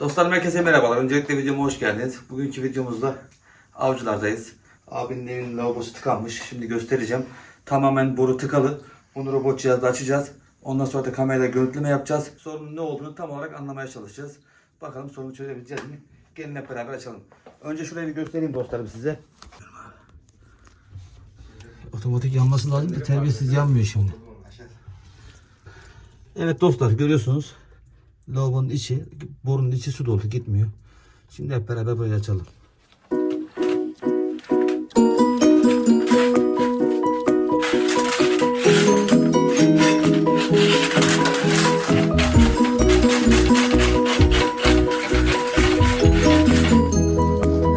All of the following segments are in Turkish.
Dostlarım herkese merhabalar. Öncelikle videoma hoş geldiniz. Bugünkü videomuzda avcılardayız. Abinin evinin lavabosu tıkanmış. Şimdi göstereceğim. Tamamen boru tıkalı. Bunu robot cihazla açacağız. Ondan sonra da kamerayla görüntüleme yapacağız. Sorunun ne olduğunu tam olarak anlamaya çalışacağız. Bakalım sorunu çözebileceğiz mi? Gelin hep beraber açalım. Önce şurayı bir göstereyim dostlarım size. Otomatik yanması lazım da terbiyesiz yanmıyor şimdi. Evet dostlar görüyorsunuz. Lavabonun içi, borunun içi su dolu gitmiyor. Şimdi hep beraber böyle açalım.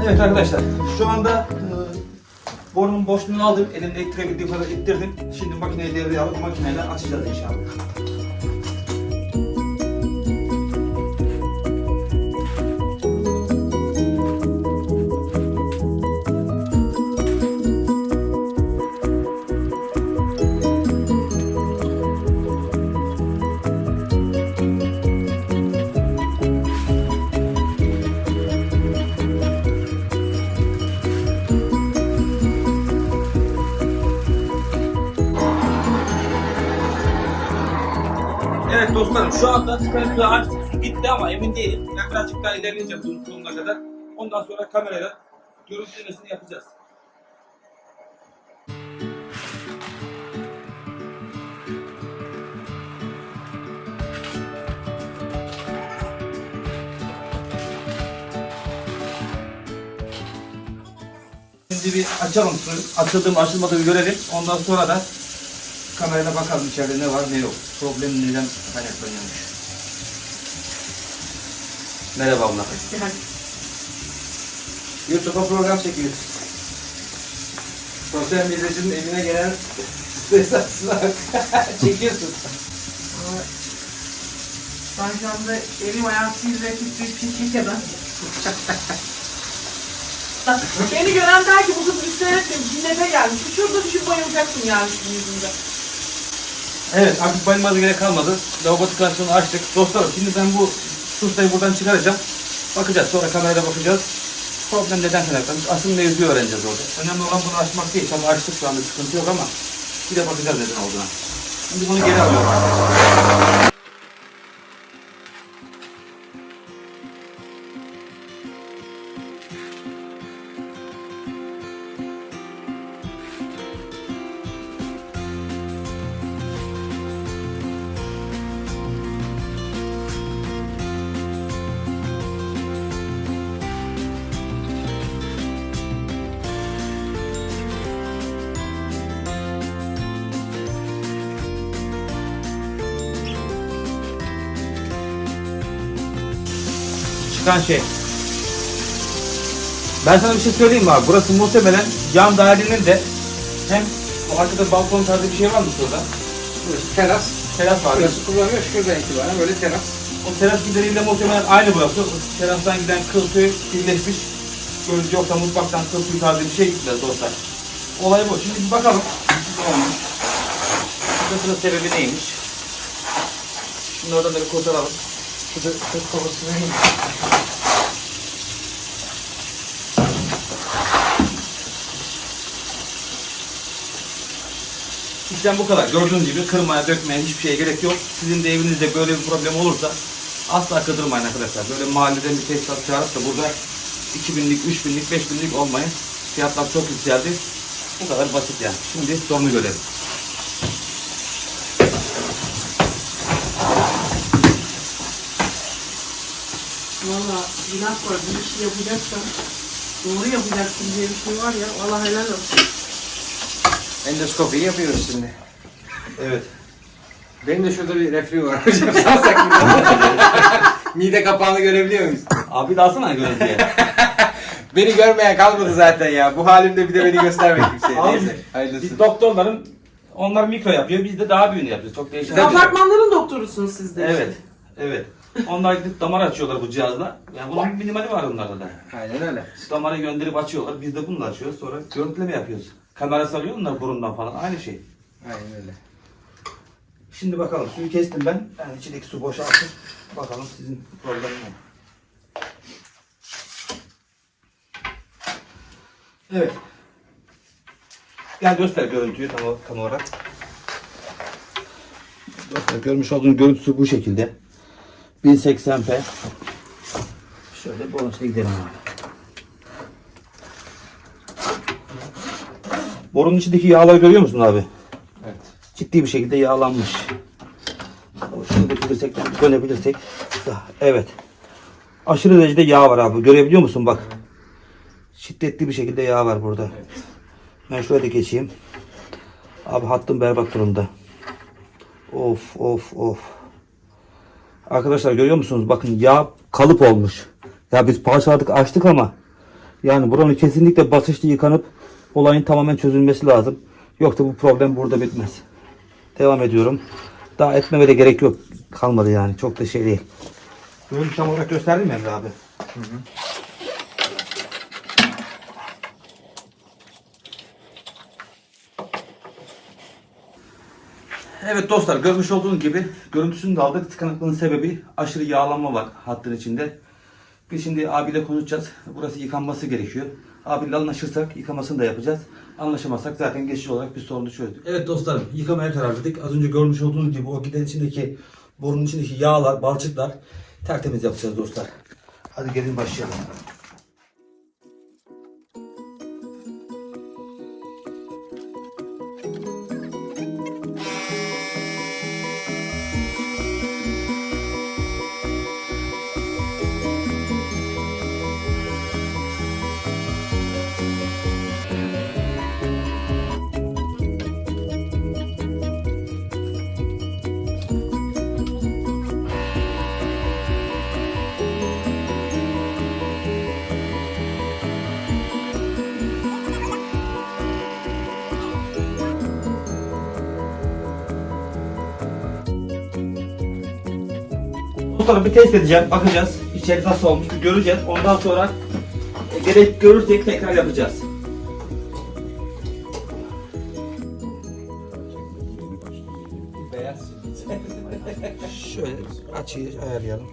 Evet arkadaşlar şu anda e, borunun boşluğunu aldım. Elimde elektriğe gittiği kadar ittirdim. Şimdi makineyi devreye alıp makineyle açacağız inşallah. Dostlarım şu anda tıkanıklığı açtık. Su gitti ama emin değilim. Ben birazcık daha ilerleyeceğim sonuna kadar. Ondan sonra kamerayla görüntülemesini yapacağız. Şimdi bir açalım suyu. Açıldı görelim. Ondan sonra da kamerayla bakalım içeride ne var ne yok. Problem neden kaynaklanıyormuş. Merhaba abla. YouTube'a program çekiyoruz. Sosyal medyacının evine gelen esasına çekiyorsun. Ben şu anda elim ayağım titrek titrek titrek ya da. Beni gören der ki bu kız üstelik cinnete gelmiş. Şurada düşüp bayılacaksın yani yüzünde. Evet artık bayılmaza gerek kalmadı. Lavabo tıkançlığını açtık. Dostlarım şimdi ben bu sustayı buradan çıkaracağım. Bakacağız sonra kamerayla bakacağız. Problem neden kaynaklanmış? Asıl mevzuyu öğreneceğiz orada. Önemli olan bunu açmak değil. Tabii açtık şu anda sıkıntı yok ama bir de bakacağız neden olduğuna. Şimdi bunu geri alıyorum. Çıkan şey. Ben sana bir şey söyleyeyim mi abi? Burası muhtemelen yan dairenin de hem o arkada balkon tarzı bir şey var mı şurada? Burası teras. Teras var. Burası kullanıyor şuradan itibaren böyle teras. O teras gideriyle muhtemelen aynı burası. O terastan giden kıl tüy birleşmiş. Gözü yoksa mutfaktan kıl tarzı bir şey gittiler dostlar. Olay bu. Şimdi bir bakalım. Olmuş? Sıkıntının sebebi neymiş? Şimdi oradan da bir kurtaralım. Şurada sırt kovasını İşlem bu kadar. Gördüğünüz gibi kırmaya, dökmeye hiçbir şeye gerek yok. Sizin de evinizde böyle bir problem olursa asla kırdırmayın arkadaşlar. Böyle mahalleden bir tesisat çağırıp da burada 2000'lik, 3000'lik, 5000'lik olmayın. Fiyatlar çok yükseldi. Bu kadar basit yani. Şimdi sorunu görelim. Valla günah var bir işi yapacaksan doğru yapacaksın diye bir şey var ya. Valla helal olsun. endoskopiyi yapıyoruz şimdi. Evet. Benim de şurada bir reflü var hocam. Salsak mide. mide kapağını görebiliyor muyuz? Abi de alsana görüntüye. Beni görmeye kalmadı zaten ya. Bu halimde bir de beni göstermek kimseye. Abi, Neyse. Hayırlısı. Biz doktorların onlar mikro yapıyor. Biz de daha büyüğünü yapıyoruz. Çok değişik. Tabii. Apartmanların doktorusunuz siz de. Evet. Evet. Onlar gidip damar açıyorlar bu cihazla. Yani bunun minimali var onlarda da. Aynen öyle. Şu Damarı gönderip açıyorlar. Biz de bunu açıyoruz. Sonra görüntüleme yapıyoruz. Kamera sarıyor onlar burundan falan. Aynı şey. Aynen öyle. Şimdi bakalım suyu kestim ben. Yani içindeki su boşaltın. Bakalım sizin problemin ne? Evet. Gel göster görüntüyü tam, tam olarak. Dostlar görmüş olduğunuz görüntüsü bu şekilde. 1080p. Şöyle bu içine gidelim abi. Borunun içindeki yağları görüyor musun abi? Evet. Ciddi bir şekilde yağlanmış. Şunu götürürsek, dönebilirsek. Evet. Aşırı derecede yağ var abi. Görebiliyor musun bak. Şiddetli bir şekilde yağ var burada. Ben şöyle de geçeyim. Abi hattım berbat durumda. Of of of. Arkadaşlar görüyor musunuz? Bakın yağ kalıp olmuş. Ya biz parçaladık açtık ama yani buranın kesinlikle basınçlı yıkanıp olayın tamamen çözülmesi lazım. Yoksa bu problem burada bitmez. Devam ediyorum. Daha etmeme de gerek yok. Kalmadı yani. Çok da şey değil. Görüntü tam olarak gösterdim Emre abi? Evet dostlar görmüş olduğunuz gibi görüntüsünü de aldık. Tıkanıklığın sebebi aşırı yağlanma var hattın içinde. Biz şimdi abiyle konuşacağız. Burası yıkanması gerekiyor. Abiyle anlaşırsak yıkamasını da yapacağız. Anlaşamazsak zaten geçici olarak bir sorunu çözdük. Evet dostlarım yıkamaya karar verdik. Az önce görmüş olduğunuz gibi o giden içindeki borunun içindeki yağlar, balçıklar tertemiz yapacağız dostlar. Hadi gelin başlayalım. Dostlarım bir test edeceğim. Bakacağız. İçeri nasıl olmuş bir göreceğiz. Ondan sonra e, gerek görürsek tekrar yapacağız. Şöyle açıyı ayarlayalım.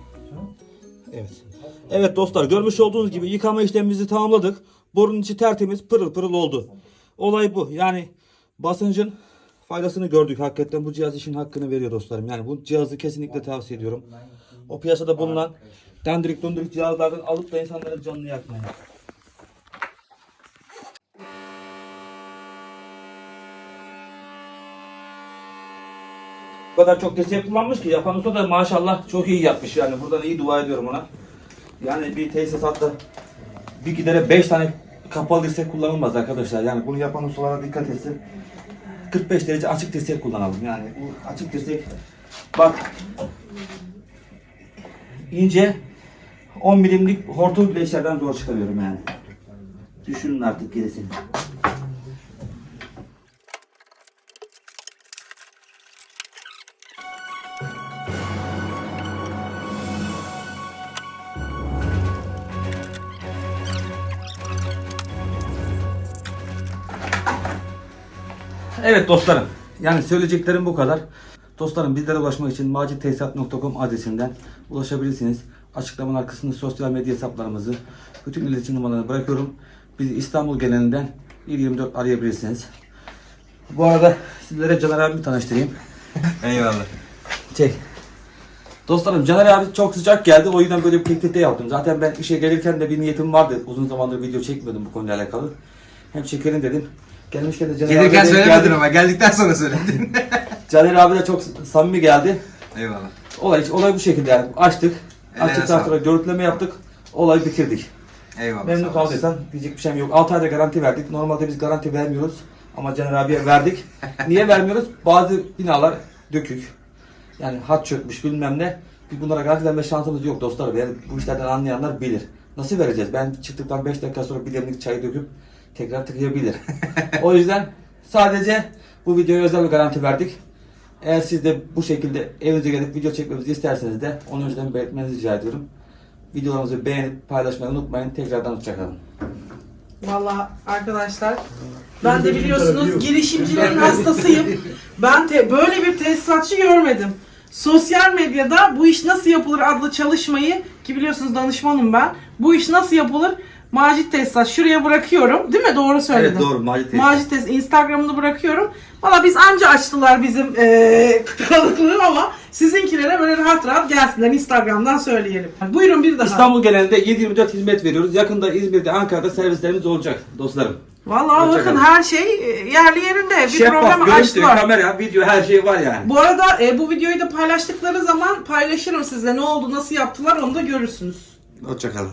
Evet. Evet dostlar görmüş olduğunuz gibi yıkama işlemimizi tamamladık. Borunun içi tertemiz pırıl pırıl oldu. Olay bu. Yani basıncın faydasını gördük. Hakikaten bu cihaz işin hakkını veriyor dostlarım. Yani bu cihazı kesinlikle tavsiye ediyorum. O piyasada bulunan dandirik dundirik cihazlardan alıp da insanların canını yakmayın. Bu kadar çok destek kullanmış ki yapan usta da maşallah çok iyi yapmış yani. Buradan iyi dua ediyorum ona. Yani bir tesisatta bir gidere 5 tane kapalı dirsek kullanılmaz arkadaşlar. Yani bunu yapan ustalara dikkat etsin. 45 derece açık dirsek kullanalım. Yani bu açık dirsek bak ince 10 milimlik hortum bile zor çıkarıyorum yani. Düşünün artık gerisini. Evet dostlarım. Yani söyleyeceklerim bu kadar. Dostlarım bizlere ulaşmak için macitesisat.com adresinden ulaşabilirsiniz. Açıklamanın arkasında sosyal medya hesaplarımızı, bütün iletişim numaralarını bırakıyorum. Bizi İstanbul genelinden 124 arayabilirsiniz. Bu arada sizlere Caner abimi tanıştırayım. Eyvallah. Çek. Dostlarım Caner abi çok sıcak geldi. O yüzden böyle bir teklifte yaptım. Zaten ben işe gelirken de bir niyetim vardı. Uzun zamandır video çekmiyordum bu konuyla alakalı. Hem çekelim dedim. Gelmişken de Caner Gelirken denk söylemedin geldim. ama geldikten sonra söyledin. Caner abi de çok samimi geldi. Eyvallah. Olay, olay bu şekilde yani. Açtık. Ellerine Açtıktan sonra görüntüleme yaptık. Olayı bitirdik. Eyvallah. Memnun kaldıysan diyecek bir şeyim yok. 6 ayda garanti verdik. Normalde biz garanti vermiyoruz. Ama Caner abiye verdik. Niye vermiyoruz? Bazı binalar dökük. Yani hat çökmüş bilmem ne. Biz bunlara garanti verme şansımız yok dostlar. Yani bu işlerden anlayanlar bilir. Nasıl vereceğiz? Ben çıktıktan 5 dakika sonra bir demlik çayı döküp tekrar tıkayabilir. o yüzden sadece bu videoya özel bir garanti verdik. Eğer siz de bu şekilde evinize gelip video çekmemizi isterseniz de onu önceden belirtmenizi rica ediyorum. Videolarımızı beğenip paylaşmayı unutmayın. Tekrardan hoşçakalın. Vallahi arkadaşlar ben de biliyorsunuz girişimcilerin hastasıyım. Ben te- böyle bir tesisatçı görmedim. Sosyal medyada bu iş nasıl yapılır adlı çalışmayı ki biliyorsunuz danışmanım ben. Bu iş nasıl yapılır Macit Tesisat şuraya bırakıyorum. Değil mi? Doğru söyledim. Evet doğru Macit Tesisat. Macit Tesisat Instagram'ını bırakıyorum. Valla biz anca açtılar bizim eee kalıklığı ama sizinkilere böyle rahat rahat gelsinler. Instagram'dan söyleyelim. Buyurun bir daha. İstanbul genelinde 7-24 hizmet veriyoruz. Yakında İzmir'de, Ankara'da servislerimiz olacak dostlarım. Valla bakın her şey e, yerli yerinde. Bir Şeffaf, problem görüntü, açtılar. kamera, video her şey var yani. Bu arada e, bu videoyu da paylaştıkları zaman paylaşırım sizle. Ne oldu, nasıl yaptılar onu da görürsünüz. Hoşçakalın.